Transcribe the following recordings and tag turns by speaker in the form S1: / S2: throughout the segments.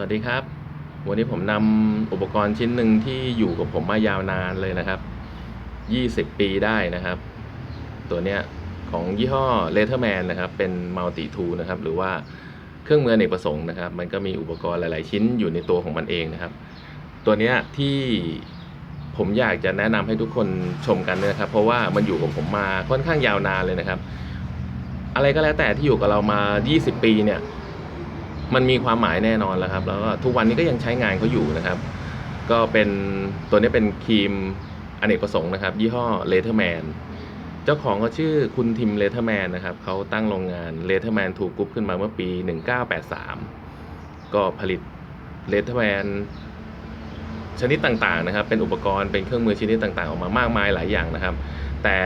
S1: วัสดีครับ วันนี้ผมนำอุปกรณ์ชิ้นหนึ่งที่อยู่กับผมมายาวนานเลยนะครับ 20 ปีได้นะครับ ตัวเนี้ยของยี่ห้อ Letterman นะครับ เป็น Multi Tool นะครับ หรือว่าเครื่องมืออเนกประสงค์นะครับ มันก็มีอุปกรณ์หลาย ๆ ชิ้นอยู่ในตัวของมันเองนะครับ ตัวเนี้ยที่ผมอยากจะแนะนำให้ทุกคนชมกันนะครับ เพราะว่ามันอยู่กับผมมาค่อนข้างยาวนานเลยนะครับ อะไรก็แล้วแต่ที่อยู่กับเรามา 20 ปีเนี่ย มันมีความหมายแน่นอนแล้วครับ แล้วก็ทุกวันนี้ก็ยังใช้งานเขาอยู่นะครับ ก็เป็นตัวนี้เป็นครีมอเนกประสงค์นะครับ ยี่ห้อเลเทอร์แมนเจ้าของเขาชื่อคุณทิมเลเทอร์แมนนะครับเขาตั้งโรงงานเลเทอร์แมนถูกกรุ๊ปขึ้นมาเมื่อปี 1983 ก็ผลิตเลเทอร์แมนชนิดต่างๆนะครับ เป็นอุปกรณ์เป็นเครื่องมือชนิดต่างๆ ออกมามากมายหลายอย่างนะครับ แต่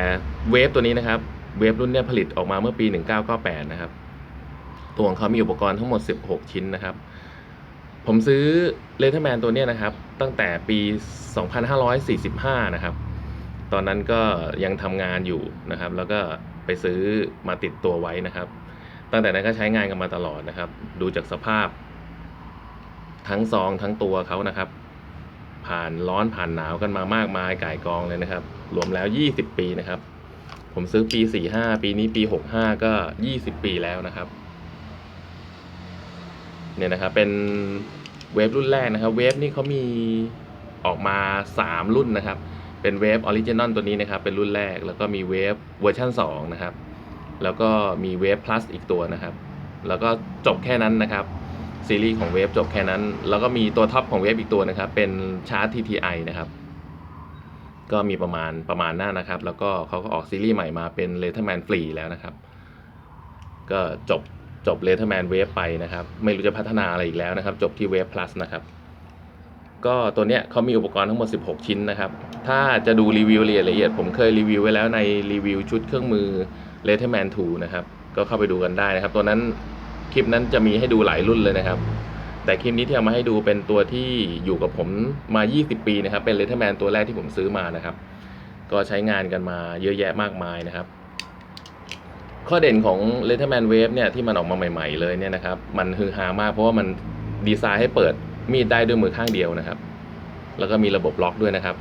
S1: เวฟตัวนี้นะครับ เวฟรุ่นนี้ผลิตออกมาเมื่อปี 1998 นะครับ ตัวของเขามีอุปกรณ์ทั้งหมด 16 ชิ้นนะครับ ผมซื้อเลเทอร์แมนตัวนี้นะครับ ตั้งแต่ปี 2545 นะครับ ตอนนั้นก็ยังทำงานอยู่นะครับ แล้วก็ไปซื้อมาติดตัวไว้นะครับ ตั้งแต่นั้นก็ใช้งานกันมาตลอดนะครับ ดูจากสภาพ ทั้งซองทั้งตัวเขานะครับ ผ่านร้อนผ่านหนาวกันมามากมายก่ายกองเลยนะครับ รวมแล้ว 20 ปีนะครับ ผมซื้อปี 45 ปีนี้ปี 65 ก็ 20 ปีแล้วนะครับ เนี่ยนะครับเป็นเวฟรุ่นแรกนะครับเวฟนี่เขามีออกมา 3 รุ่นนะครับ เป็นเวฟออริจินอลตัวนี้นะครับ เป็นรุ่นแรกแล้วก็มีเวฟเวอร์ชัน2นะครับ แล้วก็มีเวฟ plus อีกตัวนะครับ แล้วก็จบแค่นั้นนะครับ ซีรีส์ของเวฟจบแค่นั้น แล้วก็มีตัวท็อปของเวฟอีกตัวนะครับ เป็นชาร์จ TTI นะครับ ก็มีประมาณประมาณนั้นนะครับ แล้วก็เขาก็ออกซีรีส์ใหม่มาเป็น Letterman Free แล้วนะครับ ก็จบ จบ Letterman Wave ไปนะครับ ไม่รู้จะพัฒนาอะไรอีกแล้วนะครับ จบที่ Wave Plus นะครับ ก็ตัวเนี้ยเขามีอุปกรณ์ทั้งหมด 16 ชิ้นนะครับ ถ้าจะดูรีวิวละเอียด ผมเคยรีวิวไว้แล้วในรีวิวชุดเครื่องมือ Letterman 2 นะครับ ก็เข้าไปดูกันได้นะครับ ตัวนั้นคลิปนั้นจะมีให้ดูหลายรุ่นเลยนะครับ แต่คลิปนี้ที่เอามาให้ดูเป็นตัวที่อยู่กับผมมา 20 ปีนะครับ เป็น Letterman ตัวแรกที่ผมซื้อมานะครับ ก็ใช้งานกันมาเยอะแยะมากมายนะครับ ข้อเด่นของ Letterman Wave เนี่ยที่มันออกมาใหม่ ๆ เลยเนี่ยนะครับ มันฮือฮามากเพราะว่ามันดีไซน์ให้เปิดมีดได้ด้วยมือข้างเดียวนะครับ แล้วก็มีระบบล็อกด้วยนะครับ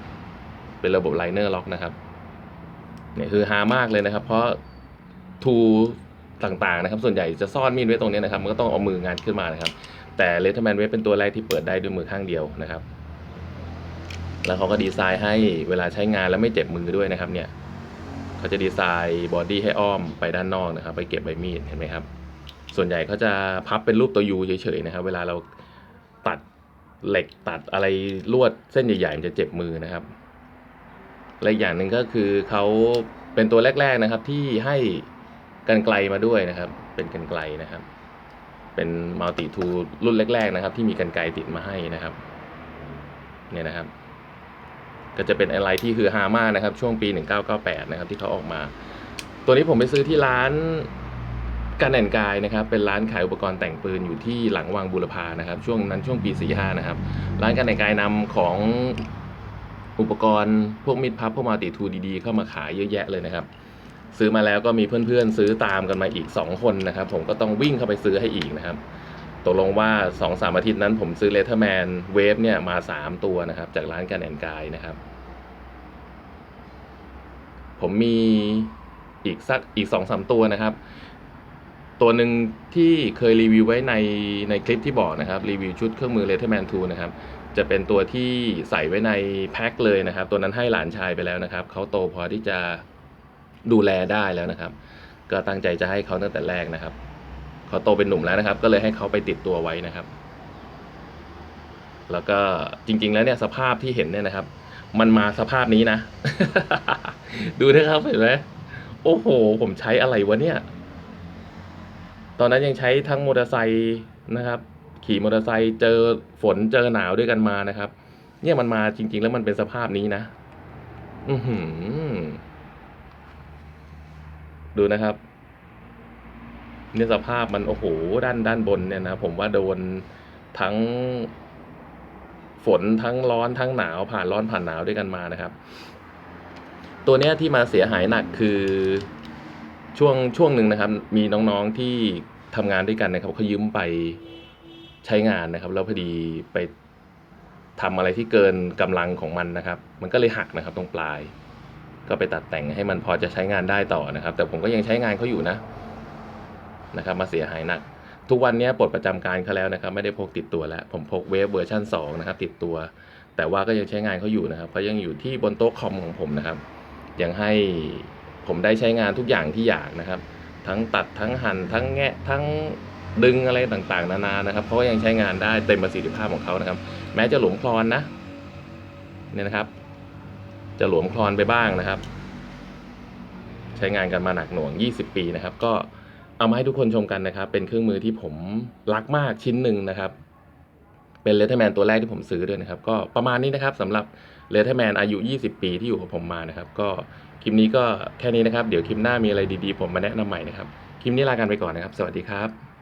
S1: เป็นระบบไลเนอร์ล็อกนะครับเนี่ยคือฮามากเลยนะครับ เพราะทูต่างๆนะครับ ส่วนใหญ่จะซ่อนมีดไว้ตรงนี้นะครับ มันก็ต้องเอามืองานขึ้นมานะครับ แต่ Letterman Wave เป็นตัวแรกที่เปิดได้ด้วยมือข้างเดียวนะครับ แล้วเขาก็ดีไซน์ให้เวลาใช้งานแล้วไม่เจ็บมือด้วยนะครับเนี่ย เขาจะดีไซน์บอดี้ให้อ้อมไปด้านนอกนะครับ ไปเก็บใบมีดเห็นไหมครับ ส่วนใหญ่เขาจะพับเป็นรูปตัวยูเฉยๆนะครับ เวลาเราตัดเหล็กตัดอะไรลวดเส้นใหญ่ๆมันจะเจ็บมือนะครับและอีกอย่างหนึ่งก็คือเขาเป็นตัวแรก ๆนะครับ ที่ให้กันไกลมาด้วยนะครับ เป็นกันไกลนะครับ เป็นมัลติทูรุ่นแรก ๆนะครับ ที่มีกันไกลติดมาให้นะครับ เนี่ยนะครับ ก็จะเป็นอะไรที่คือฮามากนะครับช่วงปี 1998 นะครับที่เขาออกมา ตัวนี้ผมไปซื้อที่ร้านกันแอนกายนะครับเป็นร้านขายอุปกรณ์แต่งปืนอยู่ที่หลังวังบุรพานะครับช่วงนั้นช่วงปี 45 นะครับ ร้านกันแอนกายนำของอุปกรณ์พวกมิดพับพวกมัลติทูดีๆ เข้ามาขายเยอะแยะเลยนะครับ ซื้อมาแล้วก็มีเพื่อนๆ ซื้อตามกันมาอีก 2 คนนะครับ ผมก็ต้องวิ่งเข้าไปซื้อให้อีกนะครับ ตกลงว่า 2-3อาทิตย์นั้นผมซื้อเลเทอร์แมนเวฟเนี่ยมา 3 ตัวนะครับ จากร้านกันแอนกายนะครับ ผมมีอีกสักอีกสองสามตัวนะครับ ตัวหนึ่งที่เคยรีวิวไว้ในในคลิปที่บอกนะครับ รีวิวชุดเครื่องมือ Letterman 2นะครับ จะเป็นตัวที่ใส่ไว้ในแพ็คเลยนะครับ ตัวนั้นให้หลานชายไปแล้วนะครับ เขาโตพอที่จะดูแลได้แล้วนะครับ ก็ตั้งใจจะให้เขาตั้งแต่แรกนะครับ เขาโตเป็นหนุ่มแล้วนะครับ ก็เลยให้เขาไปติดตัวไว้นะครับ แล้วก็จริง ๆ แล้วเนี่ยสภาพที่เห็นเนี่ยนะครับ มันมาสภาพนี้นะ ดูนะครับเห็นไหมโอ้โห ผมใช้อะไรวะเนี่ย ตอนนั้นยังใช้ทั้งมอเตอร์ไซค์นะครับ ขี่มอเตอร์ไซค์เจอฝนเจอหนาวด้วยกันมานะครับ เนี่ยมันมาจริง ๆ แล้วมันเป็นสภาพนี้นะ อือหือดูนะครับ เนี่ยสภาพมันโอ้โหด้านด้านบนเนี่ยนะผมว่าโดนทั้งฝนทั้งร้อนทั้งหนาวผ่านร้อนผ่านหนาวด้วยกันมานะครับ ตัวเนี้ยที่มาเสียหายหนักคือช่วงช่วงหนึ่งนะครับ มีน้องๆที่ทำงานด้วยกันนะครับเขายืมไปใช้งานนะครับ แล้วพอดีไปทำอะไรที่เกินกำลังของมันนะครับ มันก็เลยหักนะครับตรงปลาย ก็ไปตัดแต่งให้มันพอจะใช้งานได้ต่อนะครับ แต่ผมก็ยังใช้งานเขาอยู่นะ นะครับมาเสียหายหนัก ทุกวันนี้ปลดประจำการเขาแล้วนะครับไม่ได้พกติดตัวแล้ว ผมพกเวฟเวอร์ชัน2นะครับติดตัว แต่ว่าก็ยังใช้งานเขาอยู่นะครับเขายังอยู่ที่บนโต๊ะคอมของผมนะครับยังให้ผมได้ใช้งานทุกอย่างที่อยากนะครับ ทั้งตัดทั้งหั่นทั้งแงะทั้งดึงอะไรต่างๆ นานานะครับเขาก็ยังใช้งานได้เต็มประสิทธิภาพของเขานะครับ แม้จะหลวมคลอนนะเนี่ยนะครับ จะหลวมคลอนไปบ้างนะครับ ใช้งานกันมาหนักหน่วง 20 ปีนะครับ ก็ เอามาให้ทุกคนชมกันนะครับ เป็นเครื่องมือที่ผมรักมากชิ้นหนึ่งนะครับ เป็นเลเทอร์แมนตัวแรกที่ผมซื้อด้วยนะครับ ก็ประมาณนี้นะครับสำหรับเลเทอร์แมนอายุ 20 ปีที่อยู่กับผมมานะครับ ก็คลิปนี้ก็แค่นี้นะครับ เดี๋ยวคลิปหน้ามีอะไรดีๆ ผมมาแนะนำใหม่นะครับ คลิปนี้ลากันไปก่อนนะครับ สวัสดีครับ